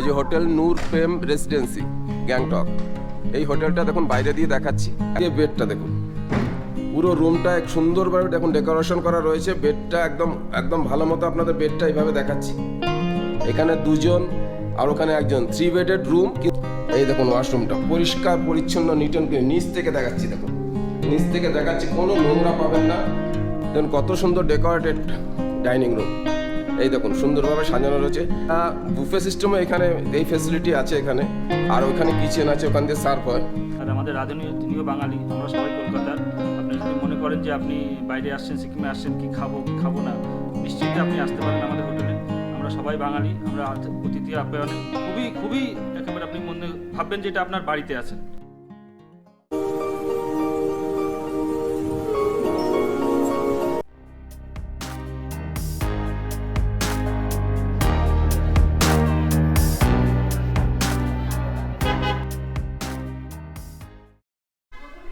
এই যে hotel Noor Prem residency Gangtok. এই হোটেলটা দেখুন, বাইরে দিয়ে দেখাচ্ছি। এই বেডটা দেখুন। পুরো রুমটা এক সুন্দরভাবে দেখুন, ডেকোরেশন করা রয়েছে। বেডটা একদম একদম ভালো মতো আপনাদের বেডটা এইভাবে দেখাচ্ছি। এখানে দুজন, আর ওখানে একজন থ্রি বেডেড রুম এই দেখুন ওয়াশরুমটা পরিষ্কার, পরিচ্ছন্ন নিট অ্যান্ড ক্লিন নিচ থেকে দেখাচ্ছি, দেখুন। নিচ থেকে দেখাচ্ছি, কোনো নোংরা পাবেন না। দেখুন কত সুন্দর ডেকোরেটেড ডাইনিং রুম এই দেখুন, সুন্দরভাবে সাজানো রয়েছে। বুফে সিস্টেমও এখানে এই ফেসিলিটি আছে এখানে। আর ওখানে কিচেন আছে, ওখান দিয়ে সার্ভ হয়। আর আমাদের রাঁধুনি তিনিও বাঙালি, আমরা সবাই কলকাতার। আপনি যদি মনে করেন যে আপনি বাইরে আসছেন, সিকিমে আসছেন, কি খাব কি খাব না, নিশ্চিন্তে আপনি আসতে পারেন আমাদের হোটেলে। আমরা সবাই বাঙালি, আমরা অতিথি আপ্যায়নে খুবই খুবই একেবারে আপনি মনে ভাববেন যে এটা আপনার বাড়িতে আছেন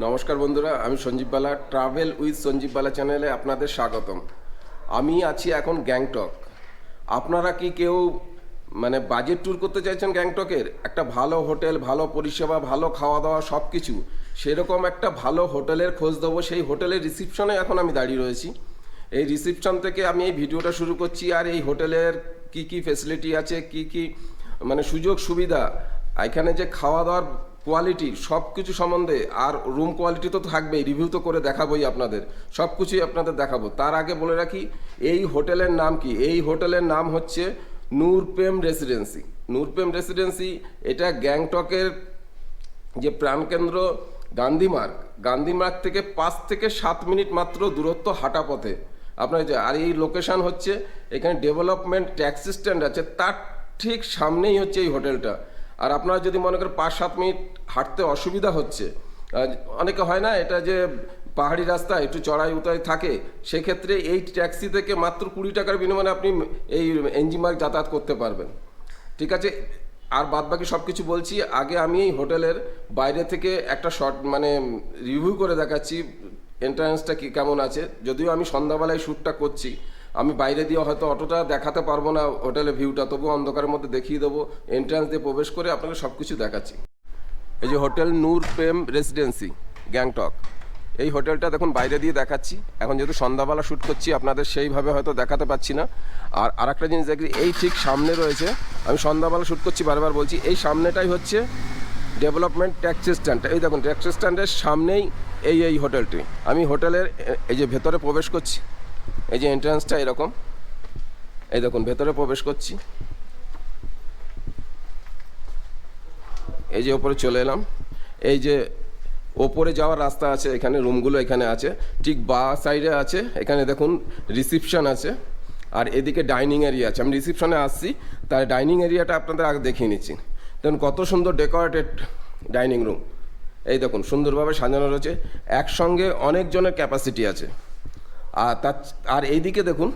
নমস্কার বন্ধুরা, আমি সঞ্জীব বালা ট্রাভেল উইথ সঞ্জীব বালা চ্যানেলে আপনাদের স্বাগতম। আমি আছি এখন গ্যাংটক আপনারা কি কেউ মানে বাজেট ট্যুর করতে চাইছেন গ্যাংটকের একটা ভালো হোটেল ভালো পরিষেবা, ভালো খাওয়া দাওয়া সব কিছু সেরকম একটা ভালো হোটেলের খোঁজ দেবো। সেই হোটেলের রিসিপশনে এখন আমি দাঁড়িয়ে রয়েছি। এই রিসিপশন থেকে আমি এই ভিডিওটা শুরু করছি আর এই হোটেলের কি কি ফেসিলিটি আছে, কি কি মানে সুযোগ সুবিধা এখানে যে খাওয়া দাওয়ার কোয়ালিটি সব কিছু সম্বন্ধে আর রুম কোয়ালিটি তো থাকবেই রিভিউ তো করে দেখাবোই আপনাদের, সব কিছুই আপনাদের দেখাবো। তার আগে বলে রাখি, এই হোটেলের নাম কি? এই হোটেলের নাম হচ্ছে নূরপ্রেম রেসিডেন্সি নূরপ্রেম রেসিডেন্সি এটা গ্যাংটকের যে প্রাণকেন্দ্র গান্ধীমার্গ গান্ধীমার্গ থেকে পাঁচ থেকে সাত মিনিট মাত্র দূরত্ব হাঁটা পথে। আপনার যে, আর এই লোকেশান হচ্ছে, এখানে ডেভেলপমেন্ট ট্যাক্সি স্ট্যান্ড আছে, তার ঠিক সামনেই হচ্ছে এই হোটেলটা। আর আপনারা যদি মনে করেন পাঁচ, সাত মিনিট হাঁটতে অসুবিধা হচ্ছে অনেকে হয় না, এটা যে পাহাড়ি রাস্তা, একটু চড়াই উতাই থাকে, সেক্ষেত্রে এই ট্যাক্সি থেকে মাত্র কুড়ি টাকার বিনিময়ে আপনি এই এনজি মার্গ যাতায়াত করতে পারবেন। ঠিক আছে? আর বাদ বাকি সব কিছু বলছি, আগে আমি এই হোটেলের বাইরে থেকে একটা শর্ট মানে রিভিউ করে দেখাচ্ছি এন্ট্রান্সটা কি, কেমন আছে, যদিও আমি সন্ধ্যাবেলায় শ্যুটটা করছি আমি বাইরে দিয়ে হয়তো অতটা দেখাতে পারব না, হোটেলের ভিউটা তবু অন্ধকারের মধ্যে দেখিয়ে দেবো এন্ট্রান্স দিয়ে প্রবেশ করে আপনাকে সব কিছু দেখাচ্ছি। এই যে হোটেল নূর প্রেম রেসিডেন্সি গ্যাংটক। এই হোটেলটা দেখুন বাইরে দিয়ে দেখাচ্ছি। এখন যেহেতু সন্ধ্যাবেলা শ্যুট করছি, আপনাদের সেইভাবে হয়তো দেখাতে পাচ্ছি না। আর আরেকটা জিনিস দেখি, এই ঠিক সামনে রয়েছে, আমি সন্ধ্যাবেলা শ্যুট করছি, বারবার বলছি, এই সামনেটাই হচ্ছে ডেভেলপমেন্ট ট্যাক্সি স্ট্যান্ড এই দেখুন ট্যাক্সি স্ট্যান্ডের সামনেই এই এই হোটেলটি। আমি হোটেলের, এই যে ভেতরে প্রবেশ করছি এই যে এন্ট্রান্সটা এরকম। এই দেখুন, ভেতরে প্রবেশ করছি। এই যে ওপরে চলে এলাম। এই যে ওপরে যাওয়ার রাস্তা আছে, এখানে রুমগুলো এখানে আছে। ঠিক বা সাইডে আছে, এখানে দেখুন রিসিপশন আছে। আর এদিকে ডাইনিং এরিয়া আছে। আমি রিসিপশনে আসছি, তার ডাইনিং এরিয়াটা আপনাদের আগে দেখিয়ে নিচ্ছি। দেখুন, কত সুন্দর ডেকোরেটেড ডাইনিং রুম এই দেখুন, সুন্দরভাবে সাজানো রয়েছে। একসঙ্গে অনেকজনের ক্যাপাসিটি আছে। আর তার আর এইদিকে দেখুন,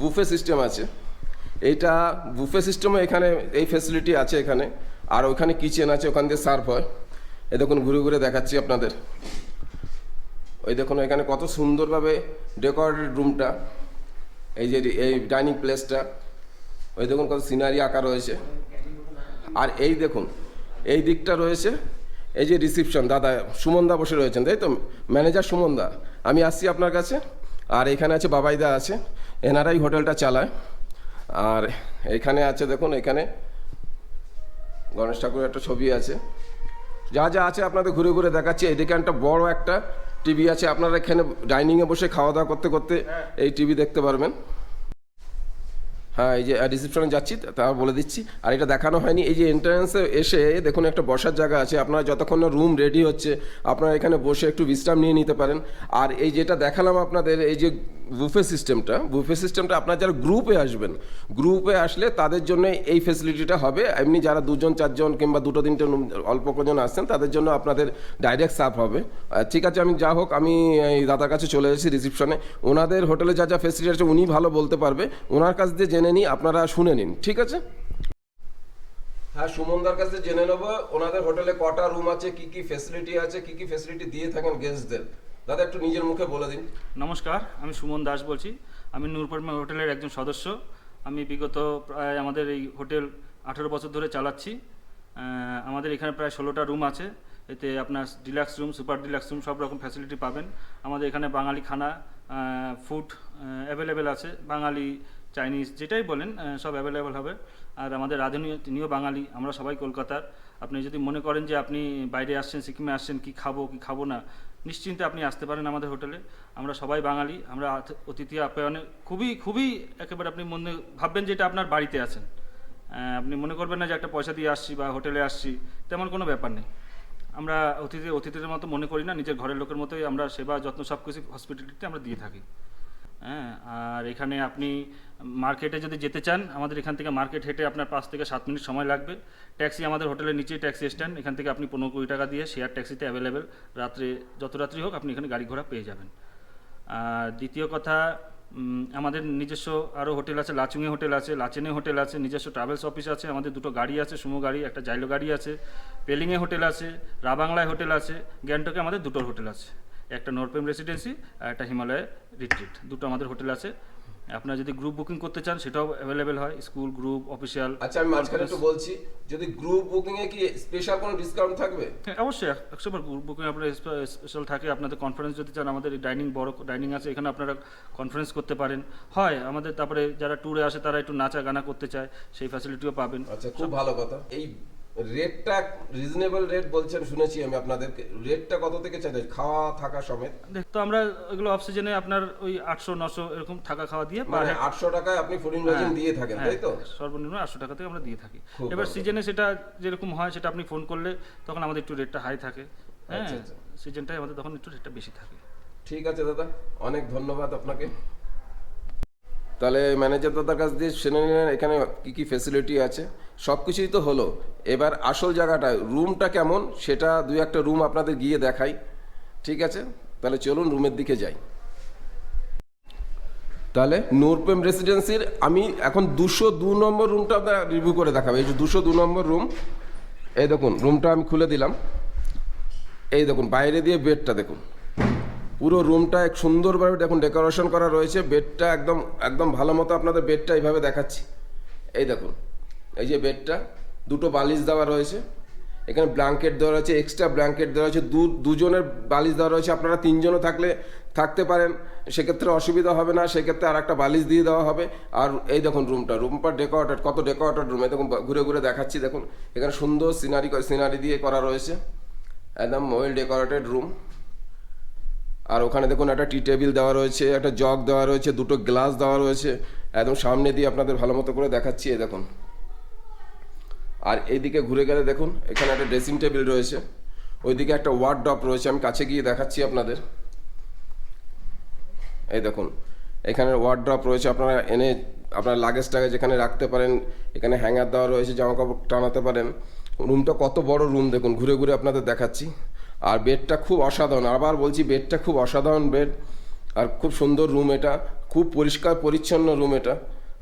বুফে সিস্টেম আছে। এইটা বুফে সিস্টেমও এখানে এই ফেসিলিটি আছে এখানে। আর ওখানে কিচেন আছে, ওখান দিয়ে সার্ভ হয়। এই দেখুন, ঘুরে ঘুরে দেখাচ্ছি আপনাদের। ওই দেখুন, এখানে কত সুন্দরভাবে ডেকোরেটেড রুমটা এই যে এই ডাইনিং প্লেসটা ওই দেখুন, কত সিনারি আঁকা রয়েছে। আর এই দেখুন, এই দিকটা রয়েছে, এই যে রিসিপশন দাদা সুমনদা বসে রয়েছেন, তাই তো? ম্যানেজার সুমনদা। আমি আসছি আপনার কাছে। আর এখানে আছে বাবাইদা আছে। এনারাই হোটেলটা চালায়। আর এখানে আছে দেখুন এখানে গণেশ ঠাকুরের একটা ছবি আছে। যা যা আছে আপনাদের ঘুরে ঘুরে দেখাচ্ছি। এদিকে একটা বড় একটা টিভি আছে। আপনারা এখানে ডাইনিংয়ে বসে খাওয়া দাওয়া করতে করতে এই টিভি দেখতে পারবেন। হ্যাঁ এই যে রিসিপশনে যাচ্ছি, তা বলে দিচ্ছি। আর এটা দেখানো হয়নি। এই যে এন্ট্রান্সে এসে, দেখুন, একটা বসার জায়গা আছে। আপনারা যতক্ষণ না রুম রেডি হচ্ছে, আপনারা এখানে বসে একটু বিশ্রাম নিয়ে নিতে পারেন। আর এই যেটা দেখালাম আপনাদের, এই যে বুফে সিস্টেমটা বুফে সিস্টেমটা আপনার যারা গ্রুপে আসবেন গ্রুপে আসলে তাদের জন্য এই ফেসিলিটিটা হবে। এমনি যারা দুজন, চারজন কিংবা দুটো, তিনটে অল্প কজন আসছেন, তাদের জন্য আপনাদের ডাইরেক্ট সার্ভ হবে। ঠিক আছে, আমি যা হোক, আমি এই দাদার কাছে চলে এসেছি রিসিপশনে ওনাদের হোটেলে যা যা ফেসিলিটি আছে, উনি ভালো বলতে পারবে। ওনার কাছ দিয়ে জেনে নিই, আপনারা শুনে নিন, ঠিক আছে? হ্যাঁ সুমনদার কাছে জেনে নেব, ওনাদের হোটেলে কটা রুম আছে, কি কি ফেসিলিটি আছে, কি কি ফেসিলিটি দিয়ে থাকেন গেস্টদের দাদা, একটু নিজের মুখে বলে দিন। নমস্কার, আমি সুমন দাস বলছি। আমি নূরপুর হোটেলের একজন সদস্য। আমি বিগত প্রায় আমাদের এই হোটেল আঠেরো বছর ধরে চালাচ্ছি। আমাদের এখানে প্রায় ষোলোটা রুম আছে। এতে আপনার deluxe room, super deluxe room সব রকম ফ্যাসিলিটি পাবেন। আমাদের এখানে বাঙালি খানা ফুড অ্যাভেলেবেল আছে। বাঙালি চাইনিজ যেটাই বলেন সব অ্যাভেলেবেল হবে। আর আমাদের রাঁধুনি তিনিও বাঙালি, আমরা সবাই কলকাতার। আপনি যদি মনে করেন যে আপনি বাইরে আসছেন, সিকিমে আসছেন, কি খাব কি খাব না নিশ্চিন্তে আপনি আসতে পারেন আমাদের হোটেলে। আমরা সবাই বাঙালি, আমরা অতিথি আপ্যায়নে খুবই খুবই একেবারে আপনি মনে ভাববেন যে এটা আপনার বাড়িতে আছেন। আপনি মনে করবেন না যে একটা পয়সা দিয়ে আসছি বা হোটেলে আসছি, তেমন কোনো ব্যাপার নেই। আমরা অতিথি, অতিথিদের মতো মনে করি না, নিজের ঘরের লোকের মতোই আমরা সেবা, যত্ন সব কিছু হসপিটালিটিতে আমরা দিয়ে থাকি। হ্যাঁ আর এখানে আপনি মার্কেটে যদি যেতে চান, আমাদের এখান থেকে মার্কেট হেঁটে আপনার পাঁচ থেকে সাত মিনিট সময় লাগবে। ট্যাক্সি আমাদের হোটেলের নিচেই ট্যাক্সি স্ট্যান্ড, এখান থেকে আপনি পনেরো কুড়ি টাকা দিয়ে শেয়ার ট্যাক্সিতে অ্যাভেলেবেল রাত্রে, যত রাত্রি হোক আপনি এখানে গাড়ি ঘোড়া পেয়ে যাবেন। আর দ্বিতীয় কথা আমাদের নিজস্ব আরও হোটেল আছে, লাচুঙে হোটেল আছে, লাচেনে হোটেল আছে, নিজস্ব ট্রাভেলস অফিস আছে, আমাদের দুটো গাড়ি আছে, সুমো গাড়ি, একটা জাইলো গাড়ি আছে পেলিংয়ে হোটেল আছে, রাবাংলায় হোটেল আছে, গ্যাংটকে আমাদের দুটো হোটেল আছে। একটা নরপেম রেসিডেন্সি আর একটা হিমালয় রিট্রিট দুটো আমাদের হোটেল আছে। আপনারা যদি গ্রুপ বুকিং করতে চান সেটাও অ্যাভেলেবেল হয় স্কুল গ্রুপ অফিসিয়াল আচ্ছা আমি মাঝখানে একটু বলছি যদি গ্রুপ বুকিং এ কি স্পেশাল কোনো ডিসকাউন্ট থাকবে? হ্যাঁ অবশ্যই একশো বার গ্রুপ বুকিং আপনার স্পেশাল থাকে আপনাদের কনফারেন্স যদি চান আমাদের ডাইনিং বড় ডাইনিং আছে এখানে আপনারা কনফারেন্স করতে পারেন। হয় আমাদের তারপরে যারা ট্যুরে আসে তারা একটু নাচা গানা করতে চায় সেই ফ্যাসিলিটিও পাবেন। আচ্ছা খুব ভালো কথা। এই রেটটা রিজনেবল রেট বলছেন শুনেছি আমি আপনাদেরকে। রেটটা কত থেকে চাই? খাওয়া থাকা সমেত। তো আমরা এগুলো অফ সিজনে আপনার ওই আটশো নশো এরকম থাকা খাওয়া দিয়ে মানে আটশো টাকায় আপনি ফুডিং লজিং হ্যাঁ, দিয়ে থাকেন হ্যাঁ, তাই তো? সর্বনিম্ন আটশো টাকা থেকে আমরা দিয়ে থাকি। এবার সিজনে সেটা যেরকম হয় সেটা আপনি ফোন করলে তখন আমাদের একটু রেটটা হাই থাকে। হ্যাঁ আচ্ছা, আচ্ছা। সিজনটাই আমাদের তখন একটু রেটটা বেশি থাকে। ঠিক আছে দাদা। অনেক ধন্যবাদ আপনাকে। তাহলে ম্যানেজার দাদার কাছ দিয়ে শুনে নিলেন, এখানে কি কি ফেসিলিটি আছে? সব কিছুই তো হলো। এবার আসল জায়গাটা রুমটা কেমন, সেটা দুই একটা রুম আপনাদের গিয়ে দেখাই। ঠিক আছে? তাহলে চলুন রুমের দিকে যাই। তাহলে নূরপ্রেম রেসিডেন্সির আমি এখন দুশো দু নম্বর রুমটা আপনার রিভিউ করে দেখাবো। এই যে দুশো দু নম্বর রুম এই দেখুন রুমটা আমি খুলে দিলাম। এই দেখুন, বাইরে দিয়ে বেডটা দেখুন। পুরো রুমটা এক সুন্দরভাবে দেখুন ডেকোরেশন করা রয়েছে বেডটা একদম একদম ভালো মতো আপনাদের বেডটা এইভাবে দেখাচ্ছি। এই দেখুন, এই যে বেডটা দুটো বালিশ দেওয়া রয়েছে, এখানে ব্ল্যাঙ্কেট দেওয়া রয়েছে এক্সট্রা ব্ল্যাঙ্কেট দেওয়া রয়েছে, দু, দুজনের বালিশ দেওয়া রয়েছে, আপনারা তিনজনও থাকলে, থাকতে পারেন, সেক্ষেত্রে অসুবিধা হবে না, সেক্ষেত্রে আর একটা বালিশ দিয়ে দেওয়া হবে, আর এই দেখুন রুমটা রুমটা ডেকোরেটেড কত ডেকোরেটেড রুম দেখুন, ঘুরে ঘুরে দেখাচ্ছি, দেখুন, এখানে সুন্দর সিনারি সিনারি দিয়ে করা রয়েছে, একদম ওয়েল ডেকোরেটেড রুম আর ওখানে দেখুন একটা টি টেবিল দেওয়া রয়েছে, একটা জগ দেওয়া রয়েছে, দুটো গ্লাস দেওয়া রয়েছে, একদম সামনে দিয়ে আপনাদের ভালো মতো করে দেখাচ্ছি, এই দেখুন। আর এইদিকে ঘুরে গেলে দেখুন, এখানে একটা ড্রেসিং টেবিল রয়েছে, ওইদিকে একটা ওয়ার্ড ড্রপ রয়েছে, আমি কাছে গিয়ে দেখাচ্ছি আপনাদের। এই দেখুন, এখানে ওয়ার্ড ড্রপ রয়েছে, আপনারা এনে আপনার লাগেজটাকে যেখানে রাখতে পারেন, এখানে হ্যাঙ্গার দেওয়া রয়েছে, জামা কাপড় টানাতে পারেন। রুমটা কত বড় রুম দেখুন, ঘুরে ঘুরে আপনাদের দেখাচ্ছি। আর বেডটা খুব অসাধারণ। আবার বলছি, বেডটা খুব অসাধারণ বেড। আর খুব সুন্দর রুম এটা। খুব পরিষ্কার, পরিচ্ছন্ন রুম এটা।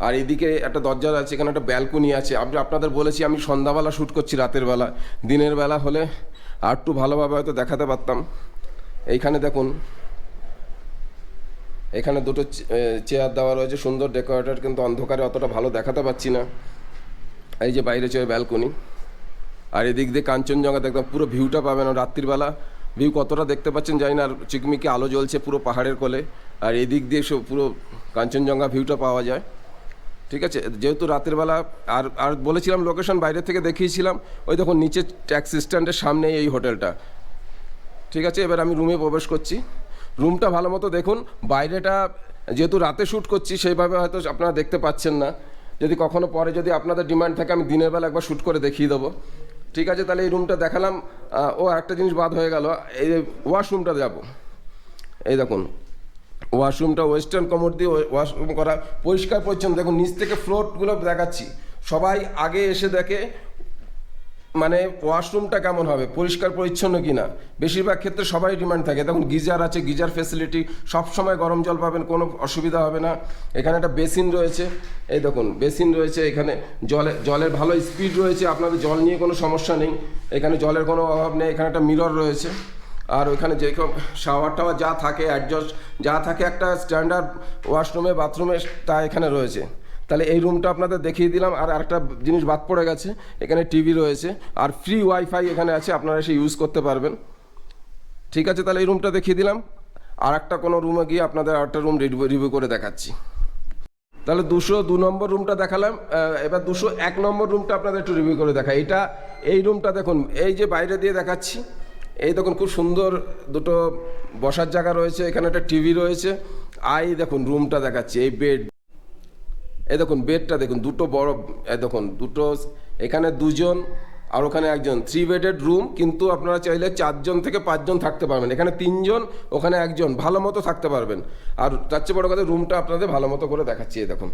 আর এদিকে একটা দরজা আছে, এখানে একটা ব্যালকনি আছে। আমি আপনাদের বলেছি, আমি সন্ধ্যাবেলা শ্যুট করছি রাতের বেলা। দিনের বেলা হলে আর একটু ভালোভাবে হয়তো দেখাতে পারতাম। এইখানে দেখুন। এখানে দুটো চেয়ার দেওয়া রয়েছে, সুন্দর ডেকোরেটেড কিন্তু অন্ধকারে অতটা ভালো দেখাতে পাচ্ছি না। এই যে বাইরে চয়ে ব্যালকনি। আর এদিক দিয়ে কাঞ্চনজঙ্ঘা দেখতাম পুরো ভিউটা পাবেন রাত্রিবেলা। ভিউ কতটা দেখতে পাচ্ছেন জানি না, আর চিকমিকি আলো জ্বলছে পুরো পাহাড়ের কোলে। আর এদিক দিয়ে সব পুরো কাঞ্চনজঙ্ঘা ভিউটা পাওয়া যায়। ঠিক আছে? যেহেতু রাতের বেলা আর আর বলেছিলাম লোকেশন বাইরে থেকে দেখিয়েছিলাম, ওই দেখুন নিচে ট্যাক্সি স্ট্যান্ডের সামনেই এই হোটেলটা ঠিক আছে? এবার আমি রুমে প্রবেশ করছি। রুমটা ভালো মতো দেখুন, বাইরেটা যেহেতু রাতে শ্যুট করছি, সেইভাবে হয়তো আপনারা দেখতে পাচ্ছেন না। যদি কখনো পরে যদি আপনাদের ডিমান্ড থাকে, আমি দিনের বেলা একবার শ্যুট করে দেখিয়ে দেবো। ঠিক আছে, তাহলে এই রুমটা দেখালাম। ও একটা জিনিস বাদ হয়ে গেল। এই ওয়াশরুমটা যাব এই দেখুন ওয়াশরুমটা ওয়েস্টার্ন কমোড দিয়ে ওয়াশরুম করা পরিষ্কার পরিচ্ছন্ন। দেখুন, নিচ থেকে ফ্লোরগুলো দেখাচ্ছি। সবাই আগে এসে দেখে মানে ওয়াশরুমটা কেমন হবে? পরিষ্কার, পরিচ্ছন্ন কিনা? বেশিরভাগ ক্ষেত্রে সবাই ডিমান্ড থাকে। তখন গিজার আছে, গিজার ফেসিলিটি সব সময় গরম জল পাবেন, কোনো অসুবিধা হবে না। এখানে একটা বেসিন রয়েছে। এই দেখুন বেসিন রয়েছে এখানে। জলে, জলের ভালো স্পিড রয়েছে, আপনাদের জল নিয়ে কোনো সমস্যা নেই। এখানে জলের কোনো অভাব নেই, এখানে একটা মিরর রয়েছে। আর ওইখানে যেরকম শাওয়ার টাওয়ার যা থাকে অ্যাডজাস্ট যা থাকে একটা স্ট্যান্ডার্ড ওয়াশরুমে বাথরুমে তা এখানে রয়েছে। তাহলে এই রুমটা আপনাদের দেখিয়ে দিলাম, আর আরেকটা জিনিস বাদ পড়ে গেছে, এখানে টিভি রয়েছে, আর ফ্রি ওয়াইফাই এখানে আছে, আপনারা এসে ইউজ করতে পারবেন। ঠিক আছে, তাহলে এই রুমটা দেখিয়ে দিলাম, আর একটা কোনো রুমে গিয়ে আপনাদের আরেকটা রুম রিভিউ করে দেখাচ্ছি। তাহলে দুশো দু নম্বর রুমটা দেখালাম এবার দুশো এক নম্বর রুমটা আপনাদের একটু রিভিউ করে দেখা এটা, এই রুমটা দেখুন, এই যে বাইরে দিয়ে দেখাচ্ছি, এই দেখুন খুব সুন্দর দুটো বসার জায়গা রয়েছে, এখানে একটা টিভি রয়েছে। আই দেখুন রুমটা দেখাচ্ছি, এই বেড এই দেখুন, বেডটা দেখুন, দুটো বড়, এই দেখুন, দুটো, এখানে দুজন আর ওখানে একজন। থ্রি বেডেড রুম কিন্তু আপনারা চাইলে চারজন থেকে পাঁচজন থাকতে পারবেন। এখানে তিনজন, ওখানে একজন, ভালো মতো থাকতে পারবেন। আর তার চেয়ে বড় কথা রুমটা আপনাদের ভালো মতো করে দেখাচ্ছি দেখুন।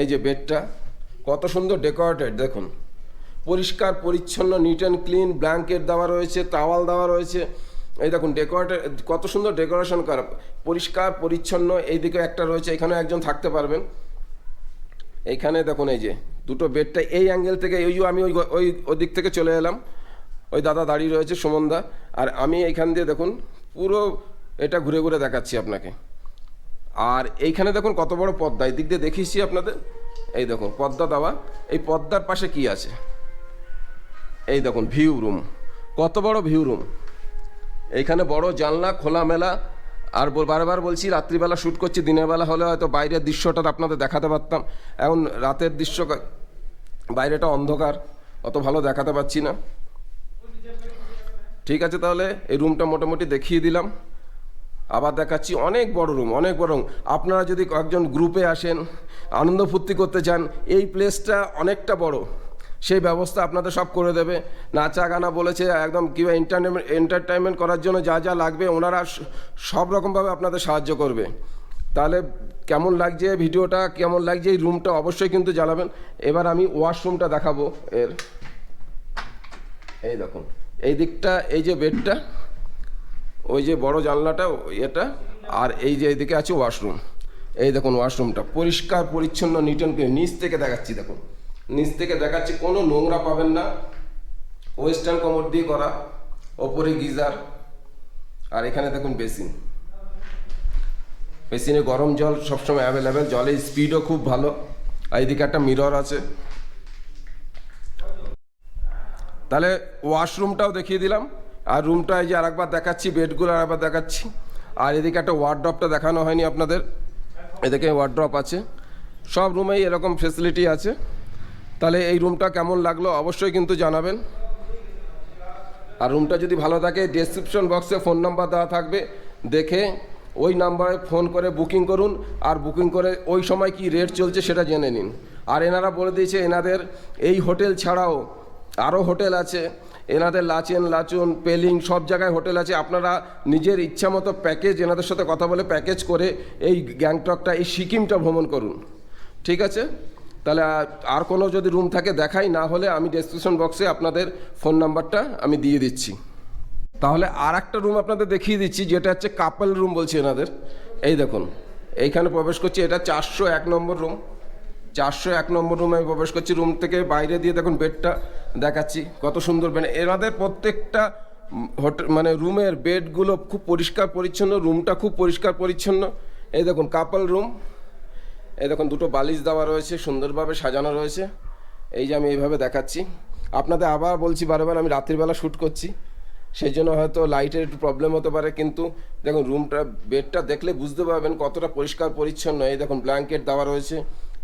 এই যে বেডটা, কত সুন্দর ডেকোরেটেড দেখুন। পরিষ্কার, পরিচ্ছন্ন নিট অ্যান্ড ক্লিন ব্ল্যাঙ্কেট দেওয়া রয়েছে টাওয়াল দেওয়া রয়েছে। এই দেখুন ডেকোরেটেড কত সুন্দর ডেকোরেশন করা। পরিষ্কার, পরিচ্ছন্ন, এইদিকে একটা রয়েছে এখানে একজন থাকতে পারবেন। এইখানে দেখুন এই যে, দুটো বেডটা এই অ্যাঙ্গেল থেকে ওই আমি ওই ওই ওদিক থেকে চলে এলাম। ওই দাদা দাঁড়িয়ে রয়েছে সুমনদা আর আমি এইখান দিয়ে দেখুন, পুরো এটা ঘুরে ঘুরে দেখাচ্ছি আপনাকে। আর এইখানে দেখুন কত বড় পদ্মা, এই দিক দিয়ে দেখিয়েছি আপনাদের? এই দেখুন, পদ্মা দেওয়া। এই পদ্মার পাশে কি আছে? এই দেখুন ভিউ রুম কত বড় ভিউ রুম এইখানে বড় জানলা, খোলামেলা। আর বারবার বলছি, রাত্রিবেলা শ্যুট করছি, দিনের বেলা হলে হয়তো বাইরের দৃশ্যটা আপনাদের দেখাতে পারতাম। এখন রাতের দৃশ্য বাইরেটা অন্ধকার, অত ভালো দেখাতে পাচ্ছি না। ঠিক আছে তাহলে, এই রুমটা মোটামুটি দেখিয়ে দিলাম। আবার দেখাচ্ছি অনেক বড় রুম অনেক বড় room। আপনারা যদি কয়েকজন গ্রুপে আসেন, আনন্দ ফুর্তি করতে চান, এই প্লেসটা অনেকটা বড়। সেই ব্যবস্থা আপনাদের সব করে দেবে। নাচা গানা বলেছে, একদম কীভাবে এন্টারটেনমেন্ট এন্টারটেনমেন্ট করার জন্য যা যা লাগবে ওনারা সব রকমভাবে আপনাদের সাহায্য করবে। তাহলে কেমন লাগছে ভিডিওটা? কেমন লাগছে এই রুমটা অবশ্যই কিন্তু জানাবেন। এবার আমি ওয়াশরুমটা দেখাবো এর। এই দেখুন, এই দিকটা, এই যে বেডটা, ওই যে বড় জানলাটা এটা আর এই যে এইদিকে আছে ওয়াশরুম এই দেখুন ওয়াশরুমটা পরিষ্কার, পরিচ্ছন্ন নিট অ্যান্ড নিচ থেকে দেখাচ্ছি, দেখুন। নিচ থেকে দেখাচ্ছি, কোনো নোংরা পাবেন না। ওয়েস্টার্ন কমোড দিয়ে করা, ওপরে গিজার, আর এখানে দেখুন বেসিন। বেসিনে গরম জল সবসময় অ্যাভেলেবেল জলের স্পিডও খুব ভালো। আর এদিকে একটা মিরর আছে। তাহলে ওয়াশরুমটাও দেখিয়ে দিলাম। আর রুমটা এই যে আরেকবার দেখাচ্ছি বেডগুলো আরেকবার দেখাচ্ছি। আর এদিকে একটা ওয়ার্ড্রপটা দেখানো হয়নি আপনাদের। এদিকে ওয়ার্ড্রপ আছে। সব রুমেই এরকম ফেসিলিটি আছে। তাহলে এই রুমটা কেমন লাগল অবশ্যই কিন্তু জানাবেন। আর রুমটা যদি ভালো থাকে ডেসক্রিপশন বক্সে ফোন নাম্বার দেওয়া থাকবে। দেখে ওই নাম্বারে ফোন করে বুকিং করুন, আর বুকিং করে ওই সময় কি রেট চলছে সেটা জেনে নিন। আর এনারা বলে দিয়েছে, এনাদের এই হোটেল ছাড়াও আরও হোটেল আছে। এনাদের লাচেন, লাচুন, পেলিং সব জায়গায় হোটেল আছে। আপনারা নিজের ইচ্ছা মতো প্যাকেজ এনাদের সাথে কথা বলে প্যাকেজ করে এই গ্যাংটকটা এই সিকিমটা ভ্রমণ করুন। ঠিক আছে? তাহলে আর- কোনো যদি রুম থাকে দেখাই, না হলে আমি ডেসক্রিপশন বক্সে আপনাদের ফোন নাম্বারটা আমি দিয়ে দিচ্ছি। তাহলে আর একটা রুম আপনাদের দেখিয়ে দিচ্ছি, যেটা হচ্ছে কাপল রুম বলছি এনাদের। এই দেখুন, এইখানে প্রবেশ করছি, এটা চারশো এক নম্বর রুম চারশো এক নম্বর রুমে আমি প্রবেশ করছি রুম থেকে বাইরে দিয়ে দেখুন বেডটা দেখাচ্ছি, কত সুন্দর বেড এনাদের প্রত্যেকটা হোটেল মানে রুমের বেডগুলো খুব পরিষ্কার পরিচ্ছন্ন রুমটা খুব পরিষ্কার পরিচ্ছন্ন। এই দেখুন কাপল রুম এই দেখুন, দুটো বালিশ দেওয়া রয়েছে, সুন্দরভাবে সাজানো রয়েছে। এই যে আমি এইভাবে দেখাচ্ছি। আপনাদের আবার বলছি বারবার, আমি রাত্রিবেলা শ্যুট করছি। সেই জন্য হয়তো লাইটের একটু প্রবলেম হতে পারে, কিন্তু দেখুন রুমটা বেডটা দেখলে বুঝতে পারবেন কতটা পরিষ্কার, পরিচ্ছন্ন। এই দেখুন ব্ল্যাঙ্কেট দেওয়া রয়েছে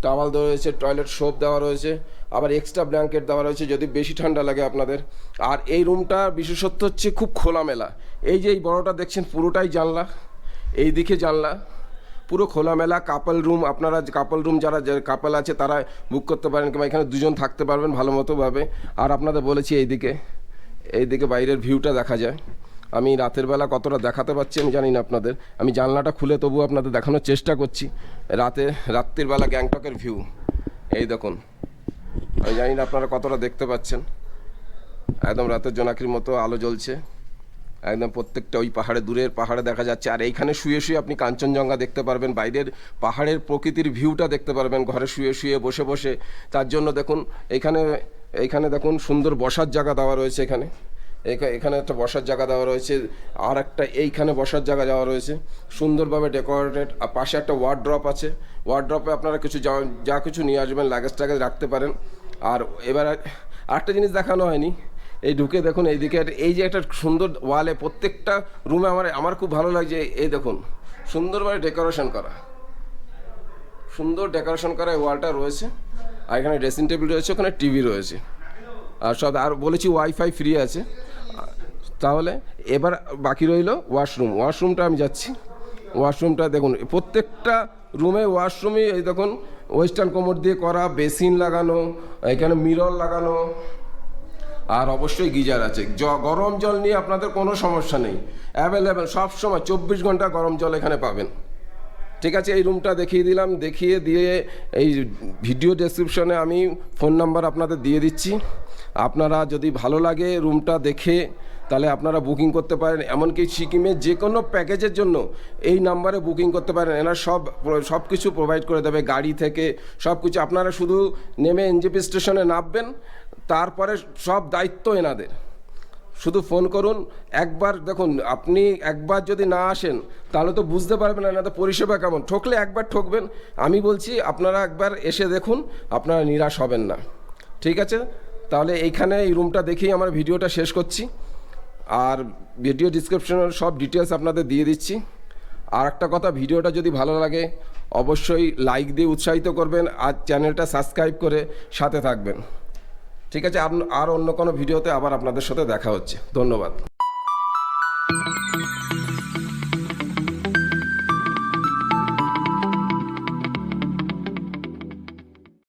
টাওয়াল দেওয়া রয়েছে টয়লেট সোপ দেওয়া রয়েছে, আবার এক্সট্রা ব্ল্যাঙ্কেট দেওয়া রয়েছে, যদি বেশি ঠান্ডা লাগে আপনাদের। আর এই রুমটার বিশেষত্ব হচ্ছে খুব খোলামেলা। এই যে এই বড়টা দেখছেন, পুরোটাই জানলা, এই দিকে জানলা। পুরো খোলামেলা কাপল রুম আপনারা কাপল রুম যারা কাপল আছে, তারা বুক করতে পারেন কিংবা এখানে দুজন থাকতে পারবেন ভালো মতোভাবে আর আপনাদের বলেছি এইদিকে এইদিকে বাইরের ভিউটা দেখা যায়। আমি রাতের বেলা কতটা দেখাতে পারছি আমি জানি না আপনাদের। আমি জানলাটা খুলে তবু আপনাদের দেখানোর চেষ্টা করছি। রাতে, রাত্রির বেলা গ্যাংটকের ভিউ এই দেখুন। আমি জানি না আপনারা কতটা দেখতে পাচ্ছেন। একদম রাতের জোনাকির মতো আলো জ্বলছে। একদম প্রত্যেকটা ওই পাহাড়ে, দূরের পাহাড়ে দেখা যাচ্ছে। আর এইখানে শুয়ে শুয়ে আপনি কাঞ্চনজঙ্ঘা দেখতে পারবেন, বাইরের পাহাড়ের প্রকৃতির ভিউটা দেখতে পারবেন, ঘরে শুয়ে শুয়ে বসে বসে। তার জন্য দেখুন, এখানে এইখানে দেখুন সুন্দর বসার জায়গা দেওয়া রয়েছে এখানে। এখা- এখানে একটা বসার জায়গা দেওয়া রয়েছে, আর একটা এইখানে বসার জায়গা দেওয়া রয়েছে। সুন্দরভাবে ডেকোরেটেড, আর পাশে একটা ওয়ার্ড্রপ আছে। ওয়ার্ড্রপে আপনারা কিছু যা যা কিছু নিয়ে আসবেন, লাগেজ টাগেজ রাখতে পারেন। আর এবার আরেকটা জিনিস দেখানো হয়নি। এই ঢুকে দেখুন এইদিকে এই যে একটা সুন্দর ওয়ালে প্রত্যেকটা রুমে আমার আমার খুব ভালো লাগছে এই দেখুন, সুন্দরভাবে ডেকোরেশন করা। সুন্দর ডেকোরেশন করা এই ওয়ালটা রয়েছে। আর এখানে ড্রেসিং টেবিল রয়েছে, ওখানে টিভি রয়েছে। আর সব আর বলেছি ওয়াইফাই ফ্রি আছে। তাহলে এবার বাকি রইল ওয়াশরুম। ওয়াশরুমটা আমি যাচ্ছি। ওয়াশরুমটা দেখুন, প্রত্যেকটা রুমে ওয়াশরুমে এই দেখুন, ওয়েস্টার্ন কোমর দিয়ে করা, বেসিন লাগানো, এখানে মিরর লাগানো আর অবশ্যই গিজার আছে। গরম জল নিয়ে আপনাদের কোনো সমস্যা নেই। অ্যাভেলেবেল সব সময় চব্বিশ ঘণ্টা গরম জল এখানে পাবেন। ঠিক আছে, এই রুমটা দেখিয়ে দিলাম। দেখিয়ে দিয়ে এই ভিডিও ডেসক্রিপশনে আমি ফোন নাম্বার আপনাদের দিয়ে দিচ্ছি। আপনারা যদি ভালো লাগে রুমটা দেখে, তাহলে আপনারা বুকিং করতে পারেন। এমনকি সিকিমে যে কোনো প্যাকেজের জন্য এই নাম্বারে বুকিং করতে পারেন। এনারা সব সব কিছু প্রোভাইড করে দেবে। গাড়ি থেকে সব কিছু। আপনারা শুধু নেমে এনজেপি স্টেশনে নামবেন। তারপরে সব দায়িত্ব এনাদের। শুধু ফোন করুন, একবার দেখুন, আপনি একবার যদি না আসেন, তাহলে তো বুঝতে পারবেন না পরিষেবা কেমন। ঠকলে একবার ঠকবেন। আমি বলছি, আপনারা একবার এসে দেখুন, আপনারা নিরাশ হবেন না। ঠিক আছে? তাহলে এইখানে এই রুমটা দেখেই আমার ভিডিওটা শেষ করছি। আর ভিডিও ডিসক্রিপশনের সব ডিটেলস আপনাদের দিয়ে দিচ্ছি। আর একটা কথা, ভিডিওটা যদি ভালো লাগে, অবশ্যই লাইক দিয়ে উৎসাহিত করবেন আর চ্যানেলটা সাবস্ক্রাইব করে সাথে থাকবেন। ঠিক আছে আর অন্য কোনো ভিডিওতে আবার আপনাদের সাথে দেখা হচ্ছে। ধন্যবাদ।